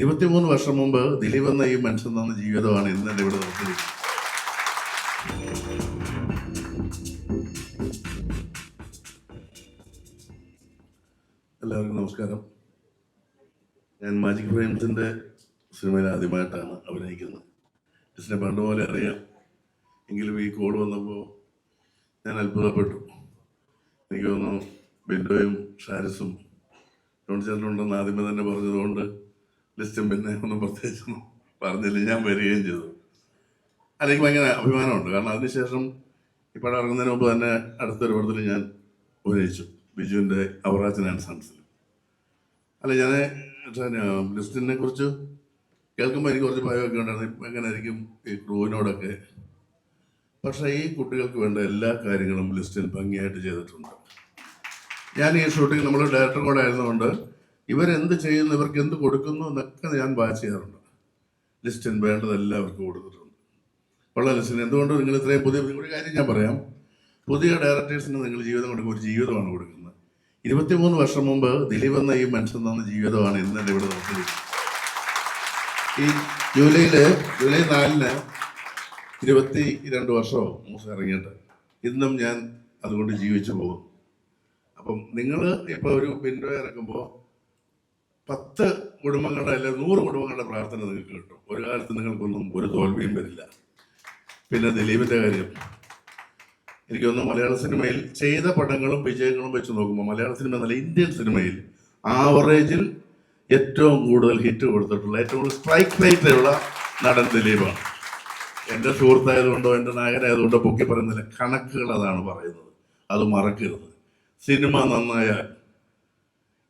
ഇരുപത്തിമൂന്ന് വർഷം മുമ്പ് ദിലീപ് എന്ന ഈ മനുഷ്യൻ തന്ന ജീവിതമാണ് ഇന്ന് എന്റെ ഇവിടെ നിർത്തിയിരിക്കുന്നത് എല്ലാവർക്കും നമസ്കാരം. ഞാൻ മാജിക് ഫ്രെയിംസിന്റെ സിനിമയിൽ ആദ്യമായിട്ടാണ് അഭിനയിക്കുന്നത്. ജിസിനെ പണ്ട് പോലെ അറിയാം. എങ്കിലും ഈ കോൾ വന്നപ്പോൾ ഞാൻ അത്ഭുതപ്പെട്ടു. എനിക്ക് തോന്നുന്നു ബിൻഡോയും ഷാരിസും ജോൺ ചേട്ടനുണ്ടെന്ന് ആദ്യമേ തന്നെ പറഞ്ഞതുകൊണ്ട് ലിസ്റ്റും പിന്നെ ഒന്നും പ്രത്യേകിച്ചൊന്നും പറഞ്ഞില്ല. ഞാൻ വരികയും ചെയ്തു. അല്ലെങ്കിൽ ഭയങ്കര അഭിമാനമുണ്ട്. കാരണം അതിനുശേഷം പടം ഇറങ്ങുന്നതിന് മുമ്പ് തന്നെ അടുത്തൊരു പടത്തിൽ ഞാൻ അഭിനയിച്ചു. ബിജുവിന്റെ അവറാജൻ ആൻഡ് സൺസിൽ. അല്ല ഞാൻ ലിസ്റ്റിനെ കുറിച്ച് കേൾക്കുമ്പോൾ എനിക്ക് കുറച്ച് ഭയമൊക്കെ ഉണ്ടായിരുന്നു. എങ്ങനെ ആയിരിക്കും ഈ ക്രൂവിനോടൊക്കെ? പക്ഷേ ഈ കുട്ടികൾക്ക് വേണ്ട എല്ലാ കാര്യങ്ങളും ലിസ്റ്റിൽ ഭംഗിയായിട്ട് ചെയ്തിട്ടുണ്ട്. ഞാൻ ഈ ഷൂട്ടിംഗ് നമ്മൾ ഡയറക്ടർ കൂടെ ആയിരുന്നുകൊണ്ട് ഇവരെന്ത് ചെയ്യുന്നു ഇവർക്ക് എന്ത് കൊടുക്കുന്നു എന്നൊക്കെ ഞാൻ വാച്ച് ചെയ്യാറുണ്ട്. ലിസ്റ്റിൻ വേണ്ടതെല്ലാം അവർക്ക് കൊടുത്തിട്ടുണ്ട്. ഉള്ള ലിസ്റ്റിന് എന്തുകൊണ്ട് നിങ്ങൾ ഇത്രയും പുതിയ ഒരു കാര്യം ഞാൻ പറയാം. പുതിയ ഡയറക്ടേഴ്സിന് നിങ്ങൾ ജീവിതം കൊടുക്കുക ഒരു ജീവിതമാണ് കൊടുക്കുന്നത്. ഇരുപത്തിമൂന്ന് വർഷം മുമ്പ് ദിലീപ് എന്ന ഈ മനുഷ്യൻ തന്ന ജീവിതമാണ് ഇന്ന് എന്റെ ഇവിടെ നിർത്തിയിരിക്കുന്നത് ഈ ജൂലൈയിൽ ജൂലൈ നാലിന് ഇരുപത്തി രണ്ട് വർഷമോ മൂസ ഇറങ്ങിയിട്ട് ഇന്നും ഞാൻ അതുകൊണ്ട് ജീവിച്ചു പോകും അപ്പം നിങ്ങൾ ഇപ്പോൾ ഒരു വിൻഡോ ഇറക്കുമ്പോൾ പത്ത് കുടുംബങ്ങളുടെ അല്ലെങ്കിൽ നൂറ് കുടുംബങ്ങളുടെ പ്രാർത്ഥന നിങ്ങൾക്ക് കിട്ടും. ഒരു കാലത്ത് നിങ്ങൾക്കൊന്നും ഒരു തോൽവിയും വരില്ല. പിന്നെ ദിലീപിന്റെ കാര്യം. എനിക്ക് തോന്നുന്നു മലയാള സിനിമയിൽ ചെയ്ത പടങ്ങളും വിജയങ്ങളും വെച്ച് നോക്കുമ്പോൾ മലയാള സിനിമ എന്നല്ല ഇന്ത്യൻ സിനിമയിൽ ആവറേജിൽ ഏറ്റവും കൂടുതൽ ഹിറ്റ് കൊടുത്തിട്ടുള്ള ഏറ്റവും കൂടുതൽ സ്ട്രൈക്ക് റേറ്റുള്ള നടൻ ദിലീപാണ്. എന്റെ സുഹൃത്തായതുകൊണ്ടോ എന്റെ നായകനായതുകൊണ്ടോ പൊക്കി പറയുന്നില്ല കണക്കുകൾ അതാണ് പറയുന്നത്. അത് മറക്കരുത്. സിനിമ നന്നായാൽ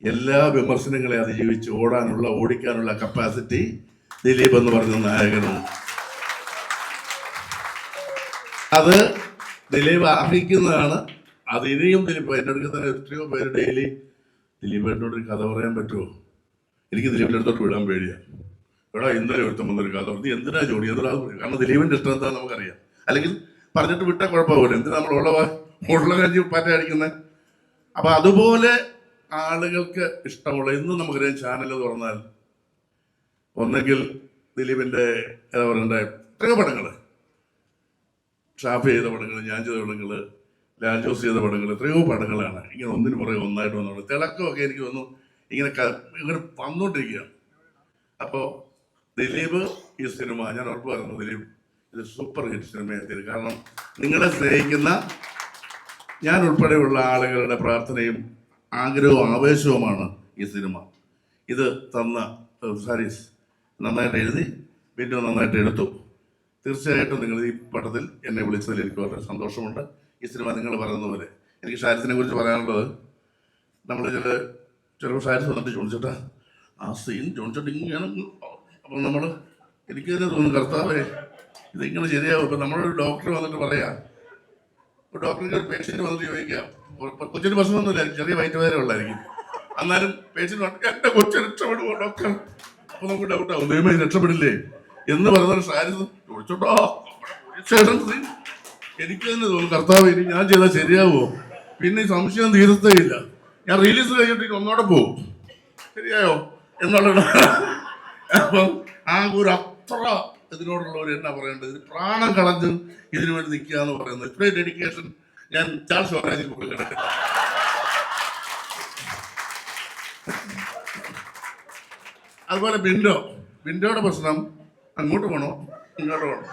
എല്ലാ വിമർശനങ്ങളെ അതിജീവിച്ച് ഓടാനുള്ള ഓടിക്കാനുള്ള കപ്പാസിറ്റി ദിലീപ് എന്ന് പറഞ്ഞ നായകനാണ്. അത് ദിലീപ് അർഹിക്കുന്നതാണ്. അത് ഇനിയും ദിലീപ് എന്റെ തന്നെ എത്രയോ പേര് ഡെയിലി ദിലീപ് എന്നോട് ഒരു കഥ പറയാൻ പറ്റുമോ? എനിക്ക് ദിലീപിന്റെ അടുത്തോട്ട് വിടാൻ പേടിയാണ് എടാ ഇന്നലെ ഒരുത്തം വന്നൊരു കഥ പറഞ്ഞു. എന്തിനാ ജോലി എന്തിനാ കാരണം ദിലീപിന്റെ ഇഷ്ടം എന്താ നമുക്കറിയാം. അല്ലെങ്കിൽ പറഞ്ഞിട്ട് വിട്ടാൽ കുഴപ്പമില്ല. എന്തിനാ നമ്മൾ ഉള്ളവ? ഉള്ള കഴിഞ്ഞ് പാറ്റ അടിക്കുന്നത് അപ്പൊ അതുപോലെ ആളുകൾക്ക് ഇഷ്ടമുള്ള ഇന്ന് നമുക്കറിയാം ചാനൽ തുറന്നാൽ ഒന്നെങ്കിൽ ദിലീപിന്റെ എന്താ പറയണ്ടേ എത്രയോ പടങ്ങൾ ഷാഫ് ചെയ്ത പടങ്ങൾ ഞാൻ ചെയ്ത പടങ്ങൾ ലാൽ ജോസ് ചെയ്ത പടങ്ങൾ എത്രയോ പടങ്ങളാണ്. ഇങ്ങനെ ഒന്നിന് പുറകെ ഒന്നായിട്ട് വന്നുകൊണ്ട് തിളക്കമൊക്കെ എനിക്ക് വന്നു. ഇങ്ങനെ ഇങ്ങനെ വന്നുകൊണ്ടിരിക്കുകയാണ് അപ്പോൾ ദിലീപ് ഈ സിനിമ ഞാൻ ഉറപ്പ് ദിലീപ് ഇത് സൂപ്പർ ഹിറ്റ് സിനിമയായിത്തീരും കാരണം നിങ്ങളെ സ്നേഹിക്കുന്ന ഞാൻ ഉൾപ്പെടെയുള്ള ആളുകളുടെ പ്രാർത്ഥനയും ആഗ്രഹവും ആവേശവുമാണ് ഈ സിനിമ. ഇത് തന്ന സരീസ് നന്നായിട്ട് എഴുതി വീണ്ടും നന്നായിട്ട് എടുത്തു. തീർച്ചയായിട്ടും നിങ്ങൾ ഈ പടത്തിൽ എന്നെ വിളിച്ചതിൽ എനിക്ക് വളരെ സന്തോഷമുണ്ട്. ഈ സിനിമ നിങ്ങൾ പറയുന്ന പോലെ എനിക്ക് ഷാരിസിനെ കുറിച്ച് പറയാനുള്ളത് നമ്മൾ ചില ചിലപ്പോൾ ഷാരിസ് വന്നിട്ട് ചോദിച്ചിട്ടാ ആ സീൻ ചോദിച്ചിട്ട് ഇങ്ങനെ അപ്പം നമ്മൾ എനിക്ക് തന്നെ തോന്നുന്നു കർത്താവേ ഇതിങ്ങനെ ശരിയാവും? ഇപ്പം നമ്മളൊരു ഡോക്ടർ വന്നിട്ട് പറയാം ഒരു ഡോക്ടർക്ക് ഒരു പേഷ്യന്റ് വന്നിട്ട് ചോദിക്കാം. കൊച്ചിന് പ്രശ്നമൊന്നുമില്ല. ചെറിയ വയറ്റ് വേദന ഉള്ളായിരിക്കും. എന്നാലും പേഷ്യന്റ് എന്റെ കൊച്ചു രക്ഷപ്പെടുമോ ഡോക്ടർ അപ്പൊ നമുക്ക് ഡൗട്ട് ആവും. ദൈവമേ രക്ഷപ്പെടില്ലേ? എന്ന് പറഞ്ഞൊരു സാരി ചോദിച്ചോട്ടോ. എനിക്ക് തന്നെ തോന്നുന്നു കർത്താവ് ഇനി ഞാൻ ചെയ്താൽ ശരിയാവോ പിന്നെ ഈ സംശയം തീരത്തേ ഇല്ല. ഞാൻ റിലീസ് കഴിഞ്ഞിട്ട് ഇനി ഒന്നോടെ പോകും. ശരിയായോ? എന്നുള്ള അപ്പം ആ ഒരു അത്ര ഇതിനോടുള്ളവർ എന്നാ പറയേണ്ടത് പ്രാണം കളഞ്ഞ് ഇതിനു വേണ്ടി നിൽക്കുക എന്ന് പറയുന്നത്. ഇത്രയും ഡെഡിക്കേഷൻ ഞാൻ ചാൾസ് സ്വരാജിൽ കൊടുക്കണം അതുപോലെ ബിൻഡോ. ബിൻഡോയുടെ പ്രശ്നം അങ്ങോട്ട് പോകണോ ഇങ്ങോട്ട് പോകണോ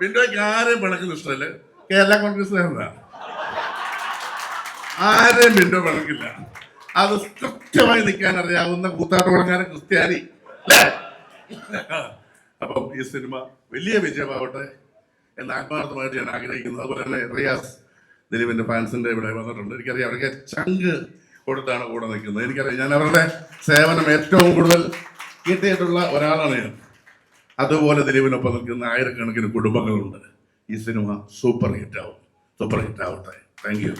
ബിൻഡോയ്ക്ക് ആരെയും പിണക്കുന്ന ഇഷ്ടമല്ല. കേരള കോൺഗ്രസ് ആരെയും ബിൻഡോ പിണക്കില്ല. അത് കൃത്യമായി നിൽക്കാൻ അറിയാവുന്ന കൂത്താട്ട് കുളങ്ങാരൻ ക്രിസ്ത്യാനി അപ്പം ഈ സിനിമ വലിയ വിജയമാവട്ടെ. എന്ന് ആത്മാർത്ഥമായിട്ട് ഞാൻ ആഗ്രഹിക്കുന്നു. അതുപോലെ തന്നെ റിയാസ് ദിലീപിന്റെ ഫാൻസിന്റെ ഇവിടെ വന്നിട്ടുണ്ട്. എനിക്കറിയാം അവർക്ക് ചങ്ക് കൊടുത്താണ് കൂടെ നിൽക്കുന്നത്. എനിക്കറിയാം ഞാൻ അവരുടെ സേവനം ഏറ്റവും കൂടുതൽ കിട്ടിയിട്ടുള്ള ഒരാളാണ് ഞാൻ. അതുപോലെ ദിലീപിനൊപ്പം നിൽക്കുന്ന ആയിരക്കണക്കിന് കുടുംബങ്ങളുണ്ട്. ഈ സിനിമ സൂപ്പർ ഹിറ്റ് ആവും സൂപ്പർ ഹിറ്റ് ആവട്ടെ താങ്ക് യു